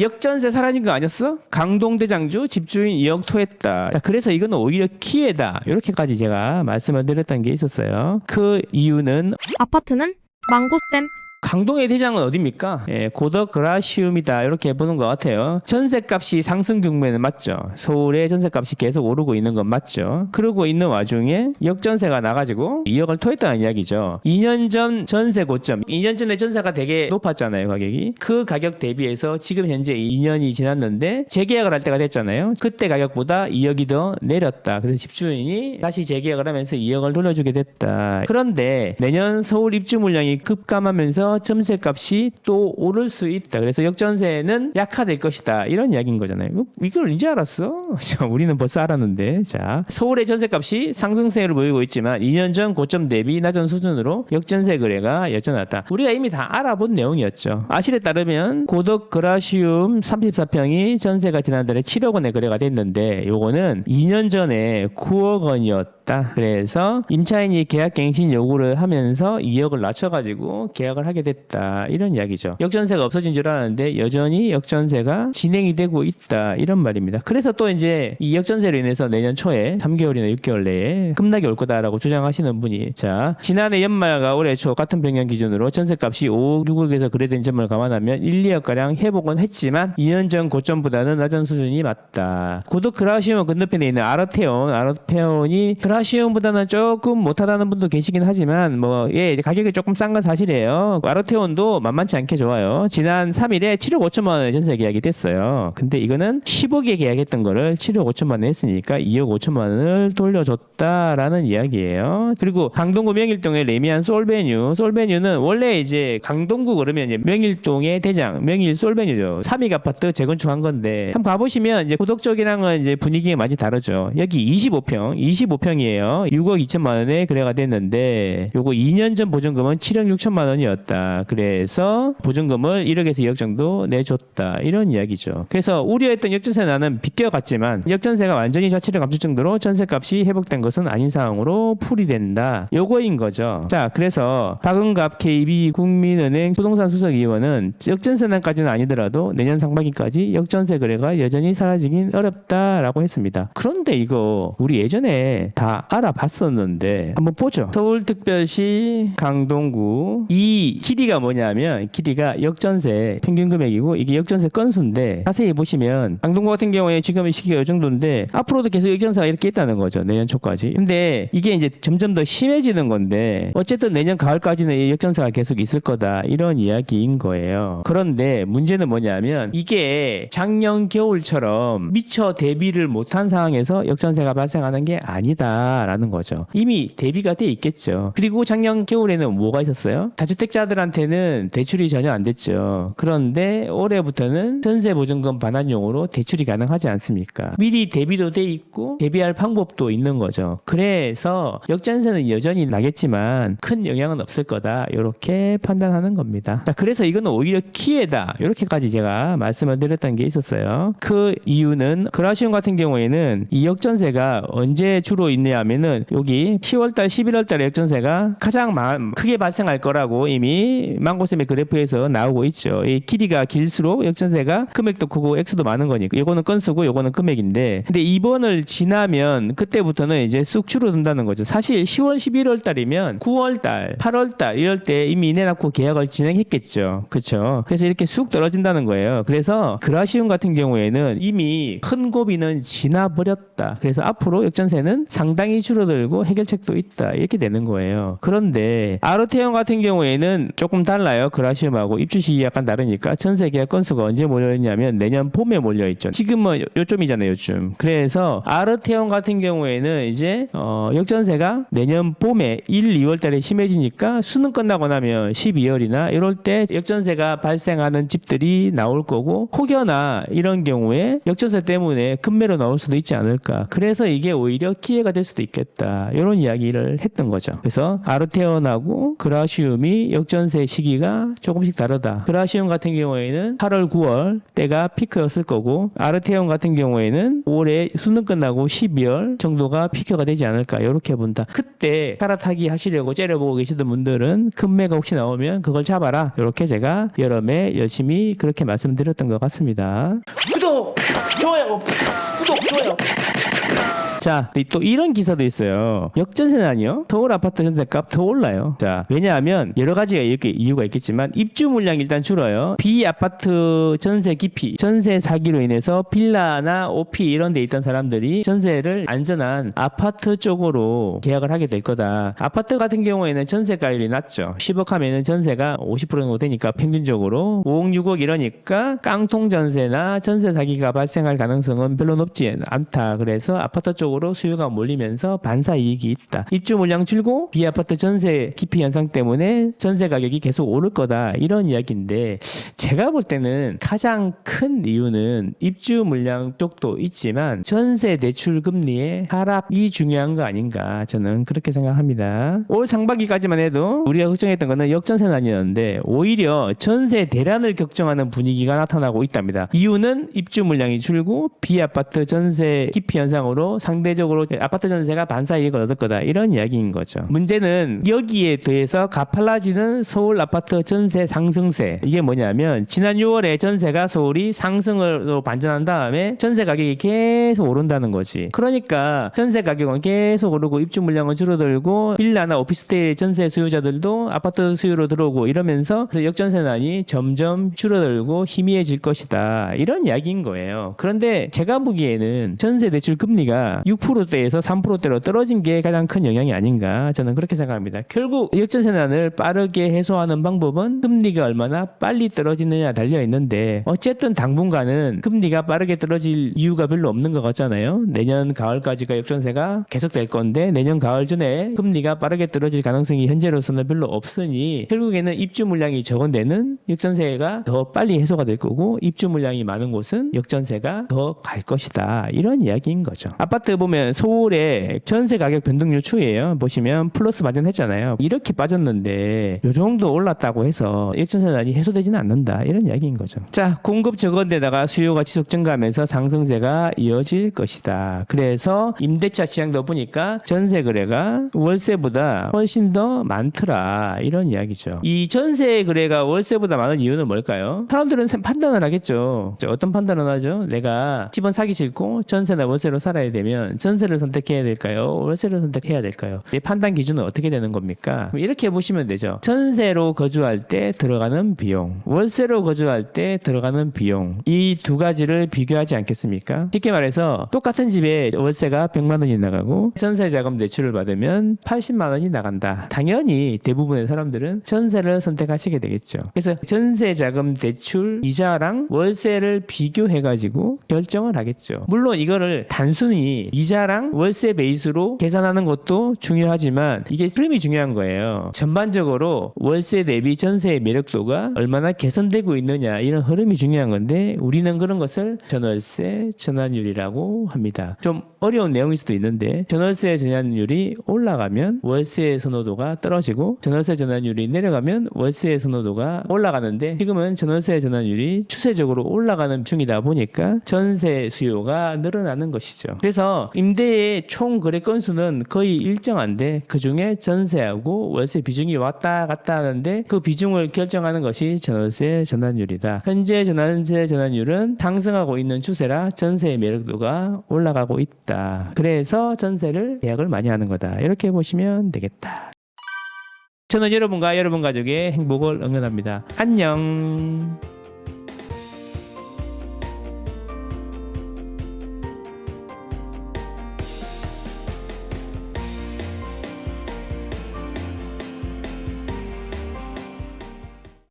역전세 사라진 거 아니었어? 강동대 장주 집주인 2억 토했다. 자, 그래서 이거는 오히려 기회다. 이렇게까지 제가 말씀을 드렸던 게 있었어요. 그 이유는 아파트는 망고쌤 강동의 대장은 어딥니까? 예, 고덕 그라시움이다 이렇게 보는 것 같아요. 전세값이 상승局面은 맞죠. 서울의 전세값이 계속 오르고 있는 건 맞죠. 그러고 있는 와중에 역전세가 나가지고 2억을 토했다는 이야기죠. 2년 전 전세 고점, 2년 전에 전세가 되게 높았잖아요 가격이. 그 가격 대비해서 지금 현재 2년이 지났는데 재계약을 할 때가 됐잖아요. 그때 가격보다 2억이 더 내렸다. 그래서 집주인이 다시 재계약을 하면서 2억을 돌려주게 됐다. 그런데 내년 서울 입주 물량이 급감하면서 점세 값이 또 오를 수 있다. 그래서 역전세는 약화될 것이다. 이런 이야기인 거잖아요. 이거- 이걸 이제 알았어? 자, 우리는 벌써 알았는데. 자, 서울의 전세 값이 상승세를 보이고 있지만 2년 전 고점 대비 낮은 수준으로 역전세 거래가 여전하다. 우리가 이미 다 알아본 내용이었죠. 아실에 따르면 고덕 그라시움 34평이 전세가 지난달에 7억 원에 거래가 됐는데 요거는 2년 전에 9억 원이었 다. 그래서 임차인이 계약 갱신 요구를 하면서 2억을 낮춰가지고 계약을 하게 됐다. 이런 이야기죠. 역전세가 없어진 줄 알았는데 여전히 역전세가 진행이 되고 있다. 이런 말입니다. 그래서 또 이제 이 역전세로 인해서 내년 초에 3개월이나 6개월 내에 급락이 올 거다라고 주장하시는 분이 자 지난해 연말과 올해 초 같은 병영 기준으로 전세값이 5억 6억에서 거래된 점을 감안하면 1, 2억 가량 회복은 했지만 2년 전 고점보다는 낮은 수준이 맞다. 고덕 그라시움 건너편에 있는 아르테온 아르테온이 그라 시움보다는 조금 못하다는 분도 계시긴 하지만 뭐 예 가격이 조금 싼 건 사실이에요. 아르테온도 만만치 않게 좋아요. 지난 3일에 7억 5천만 원의 전세 계약이 됐어요. 근데 이거는 10억에 계약했던 거를 7억 5천만 원 했으니까 2억 5천만 원을 돌려줬다라는 이야기예요. 그리고 강동구 명일동의 레미안 솔베뉴, 솔베뉴는 원래 이제 강동구 그러면 명일동의 대장, 명일 솔베뉴죠. 3익 아파트 재건축한 건데 한번 가보시면 이제 고덕 쪽이랑은 이제 분위기가 많이 다르죠. 여기 25평, 25평이 에요. 6억 2천만 원에 거래가 됐는데 요거 2년 전 보증금은 7억 6천만 원이었다. 그래서 보증금을 1억에서 2억 정도 내줬다. 이런 이야기죠. 그래서 우려했던 역전세 나는 비껴갔지만 역전세가 완전히 자치를 감출 정도로 전세값이 회복된 것은 아닌 상황으로 풀이 된다. 요거인 거죠. 자, 그래서 박은갑 KB 국민은행 부동산 수석 위원은 역전세난까지는 아니더라도 내년 상반기까지 역전세 거래가 여전히 사라지긴 어렵다라고 했습니다. 그런데 이거 우리 예전에 다 알아봤었는데 한번 보죠. 서울특별시 강동구 이 길이가 뭐냐면 길이가 역전세 평균 금액이고 이게 역전세 건수인데 자세히 보시면 강동구 같은 경우에 지금 시기가 이 정도인데 앞으로도 계속 역전세가 이렇게 있다는 거죠. 내년 초까지. 근데 이게 이제 점점 더 심해지는 건데 어쨌든 내년 가을까지는 이 역전세가 계속 있을 거다 이런 이야기인 거예요. 그런데 문제는 뭐냐면 이게 작년 겨울처럼 미처 대비를 못한 상황에서 역전세가 발생하는 게 아니다 라는 거죠. 이미 대비가 돼 있겠죠. 그리고 작년 겨울에는 뭐가 있었어요? 다주택자들한테는 대출이 전혀 안 됐죠. 그런데 올해부터는 전세 보증금 반환용으로 대출이 가능하지 않습니까? 미리 대비도 돼 있고 대비할 방법도 있는 거죠. 그래서 역전세는 여전히 나겠지만 큰 영향은 없을 거다. 이렇게 판단하는 겁니다. 자, 그래서 이거는 오히려 기회다. 이렇게까지 제가 말씀을 드렸던 게 있었어요. 그 이유는 그라시움 같은 경우에는 이 역전세가 언제 주로 있냐 면은 여기 10월달, 11월달에 역전세가 가장 마- 크게 발생할 거라고 이미 망고쌤의 그래프에서 나오고 있죠. 이 길이가 길수록 역전세가 금액도 크고 액수도 많은 거니까 이거는 건수고 이거는 금액인데 근데 이번을 지나면 그때부터는 이제 쑥 줄어든다는 거죠. 사실 10월, 11월 달이면 9월 달, 8월 달 이럴 때 이미 내놓고 계약을 진행했겠죠. 그렇죠. 그래서 이렇게 쑥 떨어진다는 거예요. 그래서 그라시움 같은 경우에는 이미 큰 고비는 지나버렸다. 그래서 앞으로 역전세는 상당히 줄어들고 해결책도 있다. 이렇게 되는 거예요. 그런데 아르테온 같은 경우에는 조금 달라요. 그라시움하고 입주 시기 약간 다르니까 전세 계약 건수가 언제 몰려있냐면 내년 봄에 몰려있죠. 지금은 요- 요쯤이잖아요. 요쯤. 그래서 아르테온 같은 경우에는 이제 어, 역전세가 내년 봄에 1, 2월 달에 심해지니까 수능 끝나고 나면 12월이나 이럴 때 역전세가 발생하는 집들이 나올 거고 혹여나 이런 경우에 역전세 때문에 급매로 나올 수도 있지 않을까. 그래서 이게 오히려 기회가 될 수도 있겠다. 이런 이야기를 했던 거죠. 그래서 아르테온하고 그라시움이 역전세 시기가 조금씩 다르다. 그라시움 같은 경우에는 8월, 9월 때가 피크였을 거고 아르테온 같은 경우에는 올해 수능 끝나고 12월 정도가 피크가 되지 않을까 이렇게 본다. 그때 갈아타기 하시려고 째려보고 계시던 분들은 큰 매가 혹시 나오면 그걸 잡아라. 이렇게 제가 여름에 열심히 그렇게 말씀드렸던 것 같습니다. 구독, 좋아요, 구독, 좋아요. 자, 또 이런 기사도 있어요. 역전세는 아니요. 서울 아파트 전세값 더 올라요. 자, 왜냐하면 여러 가지가 이렇게 이유가 있겠지만 입주 물량이 일단 줄어요. 비아파트 전세 기피, 전세 사기로 인해서 빌라나 오피 이런 데 있던 사람들이 전세를 안전한 아파트 쪽으로 계약을 하게 될 거다. 아파트 같은 경우에는 전세가율이 낮죠. 10억 하면은 전세가 50% 정도 되니까 평균적으로 5억, 6억 이러니까 깡통 전세나 전세 사기가 발생할 가능성은 별로 높지 않다. 그래서 아파트 쪽으로 수요가 몰리면서 반사 이익이 있다. 입주 물량 줄고 비아파트 전세 기피 현상 때문에 전세 가격이 계속 오를 거다. 이런 이야기인데 제가 볼 때는 가장 큰 이유는 입주 물량 쪽도 있지만 전세 대출 금리의 하락이 중요한 거 아닌가 저는 그렇게 생각합니다. 올 상반기까지만 해도 우리가 걱정했던 거는 역전세는 아니었는데 오히려 전세 대란을 걱정하는 분위기가 나타나고 있답니다. 이유는 입주 물량이 줄고 비아파트 전세 기피 현상으로 상 대적으로 아파트 전세가 반사 이익을 얻을 거다 이런 이야기인 거죠. 문제는 여기에 더해서 가팔라지는 서울 아파트 전세 상승세 이게 뭐냐면 지난 6월에 전세가 서울이 상승으로 반전한 다음에 전세 가격이 계속 오른다는 거지. 그러니까 전세 가격은 계속 오르고 입주 물량은 줄어들고 빌라나 오피스텔 전세 수요자들도 아파트 수요로 들어오고 이러면서 역전세난이 점점 줄어들고 희미해질 것이다. 이런 이야기인 거예요. 그런데 제가 보기에는 전세 대출 금리가 6% 대에서 3%대로 떨어진 게 가장 큰 영향이 아닌가 저는 그렇게 생각합니다. 결국 역전세난을 빠르게 해소하는 방법은 금리가 얼마나 빨리 떨어지느냐 달려 있는데 어쨌든 당분간은 금리가 빠르게 떨어질 이유가 별로 없는 것 같잖아요. 내년 가을까지가 역전세가 계속될 건데 내년 가을 전에 금리가 빠르게 떨어질 가능성이 현재로서는 별로 없으니 결국에는 입주 물량이 적은 데는 역전세가 더 빨리 해소가 될 거고 입주 물량이 많은 곳은 역전세가 더 갈 것이다. 이런 이야기인 거죠. 아파트 보면 서울의 전세 가격 변동률 추이에요. 보시면 플러스 반전했잖아요. 이렇게 빠졌는데 요 정도 올랐다고 해서 역전세난이 해소되지는 않는다. 이런 이야기인 거죠. 자, 공급 적은데다가 수요가 지속 증가하면서 상승세가 이어질 것이다. 그래서 임대차 시장도 보니까 전세 거래가 월세보다 훨씬 더 많더라. 이런 이야기죠. 이 전세 거래가 월세보다 많은 이유는 뭘까요? 사람들은 판단을 하겠죠. 자, 어떤 판단을 하죠? 내가 집은 사기 싫고 전세나 월세로 살아야 되면 전세를 선택해야 될까요? 월세를 선택해야 될까요? 이 판단 기준은 어떻게 되는 겁니까? 이렇게 보시면 되죠. 전세로 거주할 때 들어가는 비용, 월세로 거주할 때 들어가는 비용 이 두 가지를 비교하지 않겠습니까? 쉽게 말해서 똑같은 집에 월세가 100만 원이 나가고 전세 자금 대출을 받으면 80만 원이 나간다. 당연히 대부분의 사람들은 전세를 선택하시게 되겠죠. 그래서 전세 자금 대출 이자랑 월세를 비교해 가지고 결정을 하겠죠. 물론 이거를 단순히 이자랑 월세 베이스로 계산하는 것도 중요하지만 이게 흐름이 중요한 거예요. 전반적으로 월세 대비 전세의 매력도가 얼마나 개선되고 있느냐 이런 흐름이 중요한 건데 우리는 그런 것을 전월세 전환율이라고 합니다. 좀 어려운 내용일 수도 있는데 전월세 전환율이 올라가면 월세 선호도가 떨어지고 전월세 전환율이 내려가면 월세 선호도가 올라가는데 지금은 전월세 전환율이 추세적으로 올라가는 중이다 보니까 전세 수요가 늘어나는 것이죠. 임대의 총 거래 건수는 거의 일정한데 그 중에 전세하고 월세 비중이 왔다 갔다 하는데 그 비중을 결정하는 것이 전월세 전환율이다. 현재 전월세 전환율은 상승하고 있는 추세라 전세의 매력도가 올라가고 있다. 그래서 전세를 계약을 많이 하는 거다. 이렇게 보시면 되겠다. 저는 여러분과 여러분 가족의 행복을 응원합니다. 안녕.